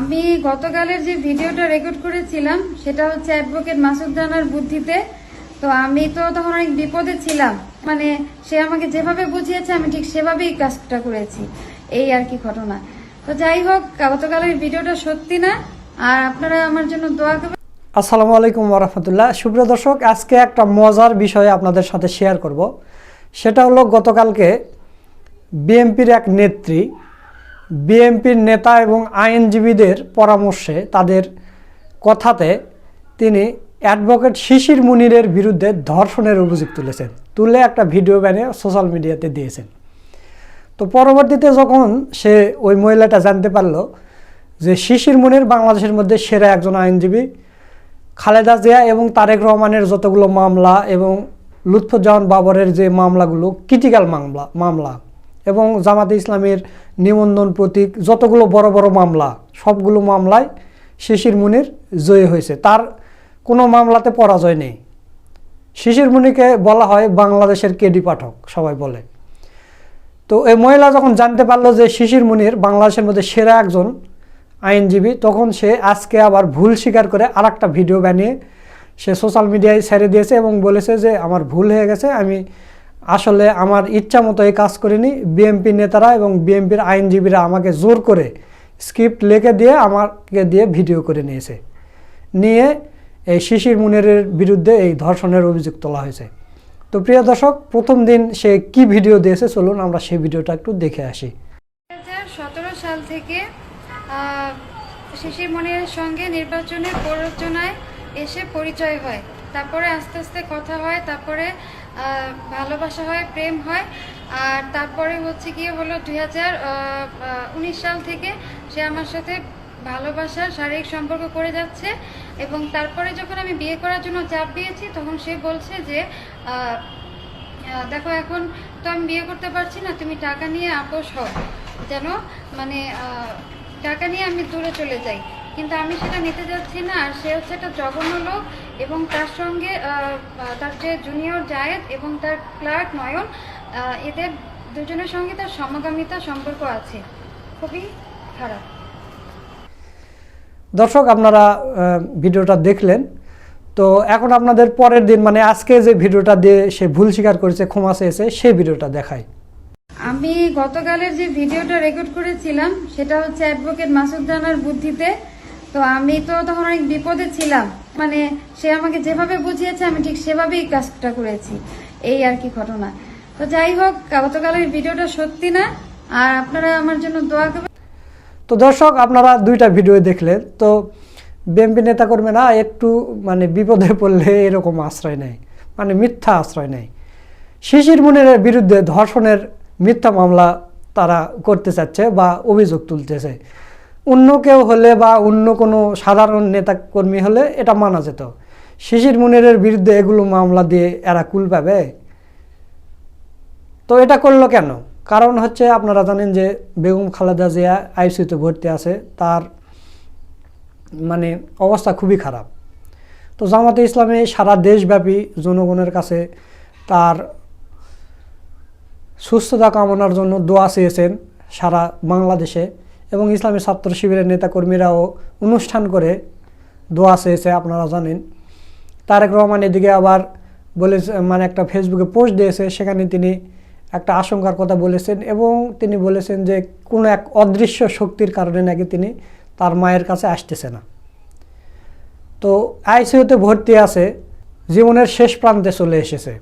আমি গতকালের যে ভিডিওটা রেকর্ড করেছিলাম, সেটা হচ্ছে অ্যাডভোকেট মাসুদ রানার বুদ্ধিতে। তো আমি তো তখন অনেক বিপদে ছিলাম। মানে সে আমাকে যেভাবে বুঝিয়েছে, আমি ঠিক সেভাবেই কাজটা করেছি। এই আর কি ঘটনা। তো যাই হোক গতকালের ভিডিওটা সত্যি না। আর আপনারা আমার জন্য দোয়া করবেন। আসসালামু আলাইকুম রহমতুল্লাহ। সুপ্রিয় দর্শক, আজকে একটা মজার বিষয় আপনাদের সাথে শেয়ার করব। সেটা হলো গতকালকে বিএনপির এক নেত্রী বিএনপির নেতা এবং আইনজীবীদের পরামর্শে তাদের কথাতে তিনি অ্যাডভোকেট শিশির মুনিরের বিরুদ্ধে ধর্ষণের অভিযোগ তুলেছেন। তুলে একটা ভিডিও ব্যানে সোশ্যাল মিডিয়াতে দিয়েছেন। তো পরবর্তীতে যখন সে ওই মহিলাটা জানতে পারল যে শিশির মুনির বাংলাদেশের মধ্যে সেরা একজন আইনজীবী, খালেদা জিয়া এবং তারেক রহমানের যতগুলো মামলা এবং লুৎফুজ্জামান বাবরের যে মামলাগুলো ক্রিটিক্যাল মামলা মামলা এবং জামাতে ইসলামের নিবন্ধন প্রতীক, যতগুলো বড় বড় মামলা, সবগুলো মামলায় শিশির মুনির জয়ী হয়েছে। তার কোনো মামলাতে পরাজয় নেই। শিশির মুনিকে বলা হয় বাংলাদেশের কেডি পাঠক, সবাই বলে। তো এই মহিলা যখন জানতে পারল যে শিশির মুনির বাংলাদেশের মধ্যে সেরা একজন আইনজীবী, তখন সে আজকে আবার ভুল স্বীকার করে আর ভিডিও বানিয়ে সে সোশ্যাল মিডিয়ায় ছেড়ে দিয়েছে এবং বলেছে যে, আমার ভুল হয়ে গেছে, আমি আসলে আমার ইচ্ছা মতো এই কাজ করিনি। বিএমপি নেতারা এবং বিএমপির আইনজীবীরা আমাকে জোর করে স্ক্রিপ্ট লিখে দিয়ে আমাকে দিয়ে ভিডিও করে নিয়েছে। নিয়ে এই শিশির মুনিরের বিরুদ্ধে এই ধর্ষণের অভিযোগ তোলা হয়েছে। তো প্রিয় দর্শক, প্রথম দিন সে কি ভিডিও দিয়েছে চলুন আমরা সেই ভিডিওটা একটু দেখে আসি। সতেরো সাল থেকে শিশির মনিরের সঙ্গে নির্বাচনের প্ররোচনায় এসে পরিচয় হয়। তারপরে আস্তে আস্তে কথা হয়, তারপরে ভালোবাসা হয়, প্রেম হয়। আর তারপরে হচ্ছে গিয়ে হলো দুই হাজার উনিশ সাল থেকে সে আমার সাথে ভালোবাসার শারীরিক সম্পর্ক করে যাচ্ছে। এবং তারপরে যখন আমি বিয়ে করার জন্য চাপ দিয়েছি, তখন সে বলছে যে দেখো এখন তো আমি বিয়ে করতে পারছি না, তুমি টাকা নিয়ে আপোষ হও। যেন মানে টাকা নিয়ে আমি দূরে চলে যাই। কিন্তু আমি সেটা নিতে যাচ্ছি না, আর সে হচ্ছে একটা জঘন্য লোক। এবং তার সঙ্গে তার যে জুনিয়র জায়েদ এবং তার ক্লার্ক নয়ন এদের দুজনের সঙ্গে তার সমগামিতা সম্পর্ক আছে। খুবই খারাপ। দর্শক আপনারা ভিডিওটা দেখলেন। তো এখন আপনাদের পরের দিন মানে আজকে যে ভিডিওটা দিয়ে সে ভুল স্বীকার করেছে ক্ষমা চেয়েছে সেই ভিডিওটা দেখাই। আমি গতকালের যে ভিডিওটা রেকর্ড করেছিলাম সেটা হচ্ছে অ্যাডভোকেট মাসুদ রানার বুদ্ধিতে। তো আমি তো তখন অনেক বিপদে ছিলাম। মানে সে আমাকে যেভাবে বুঝিয়েছে, আমি ঠিক সেভাবেই কাজটা করেছি। এই আর কি ঘটনা। তো যাই হোক, গতকালের ভিডিওটা সত্যি না, আর আপনারা আমার জন্য দোয়া করবেন। তো দর্শক, আপনারা দুইটা ভিডিও দেখলেন, তো বিএনপি নেতাকর্মীরা একটু মানে বিপদে পড়লে এরকম আশ্রয় নেয় মানে মিথ্যা আশ্রয় নেয়। শিশির মুনের বিরুদ্ধে ধর্ষণের মিথ্যা মামলা তারা করতে চাচ্ছে বা অভিযোগ তুলতেছে। অন্য কেউ হলে বা অন্য কোনো সাধারণ নেতাকর্মী হলে এটা মানা যেত। শিশির মুনিরের বিরুদ্ধে এগুলো মামলা দিয়ে এরা কুল পাবে। তো এটা করল কেন? কারণ হচ্ছে আপনারা জানেন যে বেগম খালেদা জিয়া আইসিউতে ভর্তি আছে, তার মানে অবস্থা খুবই খারাপ। তো জামাতে ইসলামী সারা দেশব্যাপী জনগণের কাছে তার সুস্থতা কামনার জন্য দোয়া চেয়েছেন সারা বাংলাদেশে। এবং ইসলামী ছাত্র শিবিরের নেতাকর্মীরাও অনুষ্ঠান করে দোয়া চেয়েছে, আপনারা জানেন। তারেক রহমান এদিকে আবার বলে মানে একটা ফেসবুকে পোস্ট দিয়েছে, সেখানে তিনি একটা আশঙ্কার কথা বলেছেন এবং তিনি বলেছেন যে কোনো এক অদৃশ্য শক্তির কারণে নাকি তিনি তার মায়ের কাছে আসতেছে না। তো আইসিইউতে ভর্তি আছে, জীবনের শেষ প্রান্তে চলে এসেছে।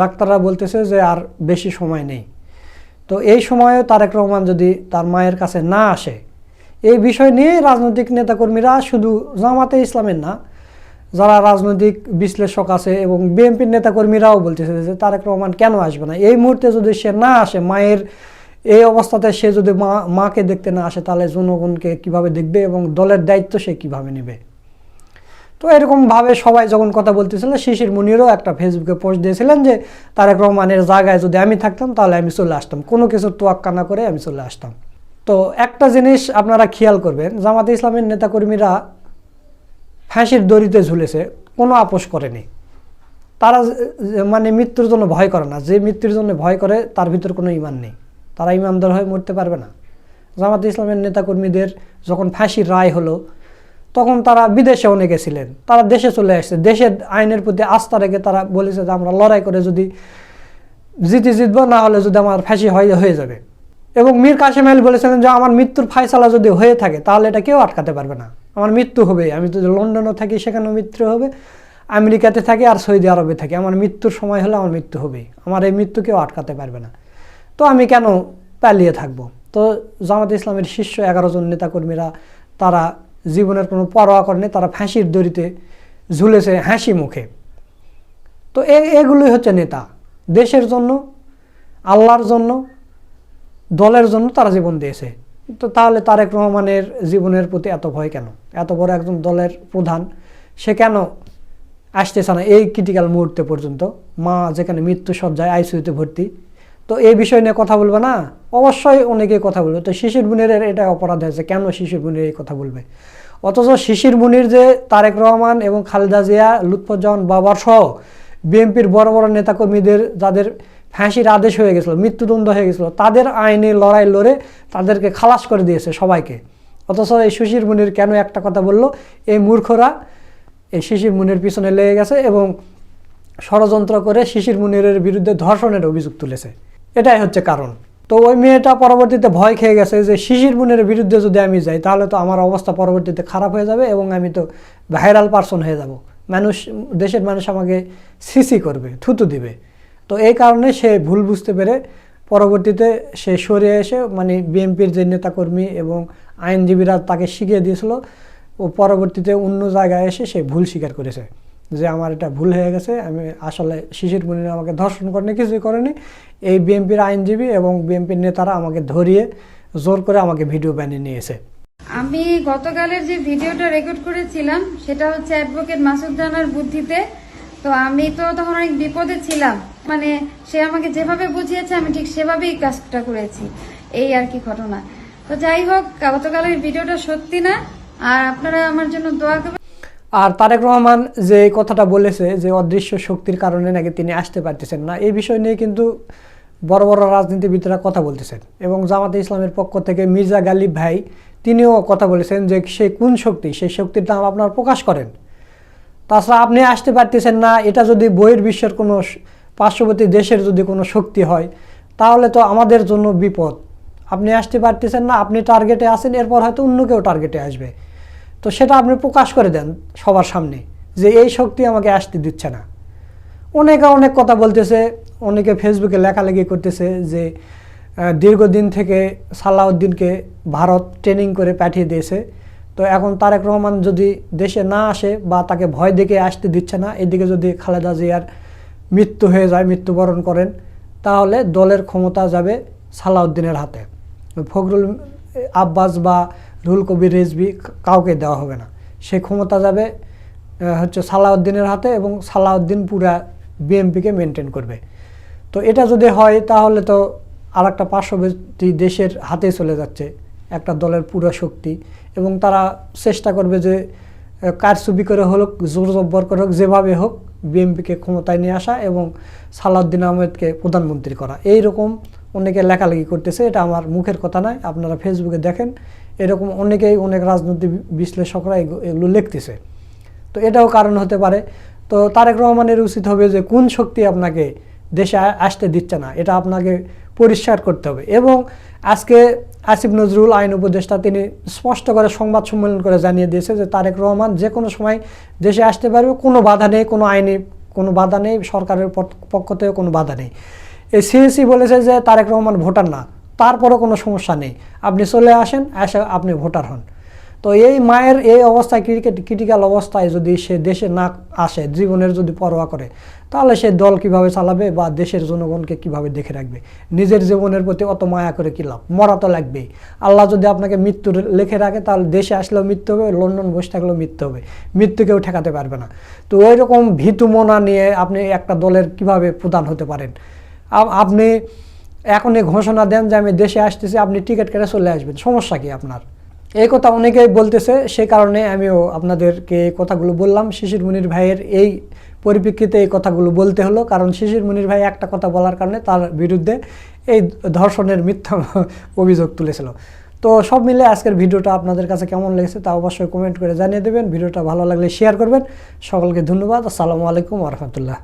ডাক্তাররা বলতেছে যে আর বেশি সময় নেই। তো এই সময়ে তারেক রহমান যদি তার মায়ের কাছে না আসে, এই বিষয় নিয়ে রাজনৈতিক নেতাকর্মীরা শুধু জামাতে ইসলামের না, যারা রাজনৈতিক বিশ্লেষক আছে এবং বিএনপির নেতাকর্মীরাও বলতেছে যে তারেক রহমান কেন আসবে না? এই মুহূর্তে যদি সে না আসে, মায়ের এই অবস্থাতে সে যদি মা, মাকে দেখতে না আসে, তাহলে জনগণকে কীভাবে দেখবে এবং দলের দায়িত্ব সে কীভাবে নেবে? তো এরকমভাবে সবাই যখন কথা বলতেছিল, শিশির মুনিরও একটা ফেসবুকে পোস্ট দিয়েছিলেন যে, তারেক রহমানের জায়গায় যদি আমি থাকতাম, তাহলে আমি চলে আসতাম। কোনো কিছু তোয়াক্কা না করে আমি চলে আসতাম। তো একটা জিনিস আপনারা খেয়াল করবেন, জামাতে ইসলামের নেতাকর্মীরা ফাঁসির দড়িতে ঝুলেছে, কোনো আপোষ করেনি। তারা মানে মৃত্যুর জন্য ভয় করে না, যে মৃত্যুর জন্য ভয় করে, তার ভিতর কোনো ইমান নেই। তারা ইমানদার হয়ে মরতে পারবে না। জামাতে ইসলামের নেতাকর্মীদের যখন ফাঁসির রায় হলো তখন তারা বিদেশে অনেকে ছিলেন তারা দেশে চলে আসছে। দেশের আইনের প্রতি আস্থা রেখে তারা বলেছে যে আমরা লড়াই করে যদি জিতে জিতবো, না হলে যদি আমার ফাঁসি হয়, হয়ে যাবে। এবং মীর কাশেম আলী বলেছিলেন যে, আমার মৃত্যুর ফায়সালা যদি হয়ে থাকে, তাহলে এটা কেউ আটকাতে পারবে না। আমার মৃত্যু হবে আমি যদি লন্ডনও থাকি, সেখানেও মৃত্যু হবে। আমেরিকাতে থাকি আর সৌদি আরবে থাকি। আমার মৃত্যুর সময় হলে আমার মৃত্যু হবে আমার এই মৃত্যু কেউ আটকাতে পারবে না। তো আমি কেন পালিয়ে থাকব? তো জামাত ইসলামের শীর্ষ এগারো জন নেতাকর্মীরা, তারা জীবনের কোনো পরোয়া করেনি তারা ফাঁসির দড়িতে ঝুলেছে হাসি মুখে। তো এগুলোই হচ্ছে নেতা। দেশের জন্য, আল্লাহর জন্য, দলের জন্য তারা জীবন দিয়েছে। তো তাহলে তারেক রহমানের জীবনের প্রতি এত ভয় কেন? এত বড় একজন দলের প্রধান, সে কেন আসতেছে না এই ক্রিটিক্যাল মুহূর্তে পর্যন্ত? মা যেখানে মৃত্যু সজ্জায় আইসিইউতে ভর্তি তো এই বিষয় নিয়ে কথা বলবে না? অবশ্যই অনেকে কথা বলবে। তো শিশির বুনের এটা অপরাধ হয়েছে। কেন শিশির বুনের এই কথা বলবে? অথচ শিশির মুনির যে তারেক রহমান এবং খালেদা জিয়া, লুৎফুজ্জামান বাবার সহ বিএনপির বড় বড় নেতাকর্মীদের যাদের ফাঁসির আদেশ হয়ে গেছিল, মৃত্যুদণ্ড হয়ে গেছিল, তাদের আইনে লড়াই লড়ে তাদেরকে খালাস করে দিয়েছে সবাইকে। অথচ এই শিশির মুনির কেন একটা কথা বলল? এই মূর্খরা এই শিশির মুনির পিছনে লেগে গেছে এবং ষড়যন্ত্র করে শিশির মুনিরের বিরুদ্ধে ধর্ষণের অভিযোগ তুলেছে। এটাই হচ্ছে কারণ। তো ওই মেয়েটা পরবর্তীতে ভয় খেয়ে গেছে যে শিশির মুনের বিরুদ্ধে যদি আমি যাই, তাহলে তো আমার অবস্থা পরবর্তীতে খারাপ হয়ে যাবে এবং আমি তো ভাইরাল পার্সন হয়ে যাব। মানুষ, দেশের মানুষ আমাকে সিসি করবে, থুতু দিবে। তো এই কারণে সে ভুল বুঝতে পেরে পরবর্তীতে সে সরে এসে মানে বিএনপির যে নেতাকর্মী এবং আইনজীবীরা তাকে শিখিয়ে দিয়েছিল, ও পরবর্তীতে অন্য জায়গায় এসে সে ভুল স্বীকার করেছে। যে আমার এটা ভুল হয়ে গেছে, আমি আসলে শিশির মুনির আমাকে ধর্ষণ করেনি, কিছুই করেনি। এই বিএনপির আইনজীবী এবং বিএনপির নেতারা আমাকে ধরিয়ে জোর করে আমাকে ভিডিও বানিয়ে নিয়েছে। আমি গতকালের যে ভিডিওটা রেকর্ড করেছিলাম, সেটা হচ্ছে অ্যাডভোকেট মাসুদ রানার বুদ্ধিতে। তো আমি তো তখন অনেক বিপদে ছিলাম। মানে সে আমাকে যেভাবে বুঝিয়েছে, আমি ঠিক সেভাবেই কাজটা করেছি। এই আর কি ঘটনা। তো যাই হোক, গতকালের ভিডিওটা সত্যি না। আর আপনারা আমার জন্য দোয়া করবেন। আর তারেক রহমান যে কথাটা বলেছে যে অদৃশ্য শক্তির কারণে নাকি তিনি আসতে পারতেছেন না, এই বিষয় নিয়ে কিন্তু বড় বড় রাজনীতিবিদরা কথা বলতেছেন। এবং জামাতে ইসলামের পক্ষ থেকে মির্জা গালিব ভাই, তিনিও কথা বলেছেন যে সে কোন শক্তি, সেই শক্তির নাম আপনার প্রকাশ করেন। তাছাড়া আপনি আসতে পারতেছেন না, এটা যদি বইয়ের বিশ্বের কোনো পার্শ্ববর্তী দেশের যদি কোনো শক্তি হয়, তাহলে তো আমাদের জন্য বিপদ। আপনি আসতে পারতেছেন না, আপনি টার্গেটে আসেন এরপর হয়তো অন্য কেউ টার্গেটে আসবে। তো সেটা আপনি প্রকাশ করে দেন সবার সামনে যে এই শক্তি আমাকে আসতে দিচ্ছে না। অনেকে অনেক কথা বলতেছে, অনেকে ফেসবুকে লেখালেখি করতেছে যে দীর্ঘদিন থেকে সালাউদ্দিনকে ভারত ট্রেনিং করে পাঠিয়ে দিয়েছে। তো এখন তারেক রহমান যদি দেশে না আসে বা তাকে ভয় দেখে আসতে দিচ্ছে না, এদিকে যদি খালেদা জিয়ার মৃত্যু হয়ে যায়, মৃত্যুবরণ করেন, তাহলে দলের ক্ষমতা যাবে সালাউদ্দিনের হাতে। ফখরুল আব্বাস বা রুল কবির রেজবি কাউকে দেওয়া হবে না। সেই ক্ষমতা যাবে হচ্ছে সালাউদ্দিনের হাতে এবং সালাউদ্দিন পুরা বিএমপিকে মেনটেন করবে। তো এটা যদি হয়, তাহলে তো আর একটা পার্শ্ববর্তী দেশের হাতে চলে যাচ্ছে একটা দলের পুরো শক্তি এবং তারা চেষ্টা করবে যে কারচুপি করে হোক, জোর জব্বর করে হোক, যেভাবে হোক বিএমপিকে ক্ষমতায় নিয়ে আসা এবং সালাউদ্দিন আহমেদকে প্রধানমন্ত্রী করা। এই রকম অনেকে লেখালেখি করতেছে, এটা আমার মুখের কথা নয়, আপনারা ফেসবুকে দেখেন। এরকম অনেকেই অনেক রাজনৈতিক বিশ্লেষকরা এগু- এগুলো লিখতেছে। তো এটাও কারণ হতে পারে। তো তারেক রহমানের উচিত হবে যে কোন শক্তি আপনাকে দেশে আসতে দিচ্ছে না, এটা আপনাকে পরিষ্কার করতে হবে। এবং আজকে আসিফ নজরুল আইন উপদেষ্টা তিনি স্পষ্ট করে সংবাদ সম্মেলন করে জানিয়ে দিয়েছে যে তারেক রহমান যে কোনো সময় দেশে আসতে পারবে, কোনো বাধা নেই, কোনো আইনি কোনো বাধা নেই, সরকারের পক্ষ থেকে কোনো বাধা নেই। এই সিএসি বলেছে যে তারেক রহমান ভোটার না। তারপরও কোনো সমস্যা নেই। আপনি চলে আসেন, এসে আপনি ভোটার হন। তো এই মায়ের এই অবস্থায় ক্রিকেট ক্রিটিক্যাল অবস্থায় যদি সে দেশে না আসে, জীবনের যদি পরোয়া করে, তাহলে সে দল কীভাবে চালাবে বা দেশের জনগণকে কীভাবে দেখে রাখবে? নিজের জীবনের প্রতি অত মায়া করে কী লাভ? মরা তো লাগবেই। আল্লাহ যদি আপনাকে মৃত্যু লেখে রাখে, তাহলে দেশে আসলেও মৃত্যু হবে, লন্ডন বসে থাকলেও মৃত্যু হবে। মৃত্যু কেউ ঠেকাতে পারবে না। তো ওই রকম ভীতু মনা নিয়ে আপনি একটা দলের কীভাবে প্রধান হতে পারেন? আপনি এখনই ঘোষণা দেন যে আমি দেশে আসতেছি, আপনি টিকিট কেটে চলে আসবেন। সমস্যা কি আপনার? এই কথা অনেকেই বলতেছে, সে কারণে আমিও আপনাদেরকে এই কথাগুলো বললাম। শিশির মুনির ভাইয়ের এই পরিপ্রেক্ষিতে এই কথাগুলো বলতে হলো, কারণ শিশির মুনির ভাই একটা কথা বলার কারণে তার বিরুদ্ধে এই ধর্ষণের মিথ্যা অভিযোগ তুলেছিল। তো সব মিলে আজকের ভিডিওটা আপনাদের কাছে কেমন লেগেছে তা অবশ্যই কমেন্ট করে জানিয়ে দেবেন। ভিডিওটা ভালো লাগলে শেয়ার করবেন। সকলকে ধন্যবাদ। আসসালামু আলাইকুম রহমতুল্লাহ।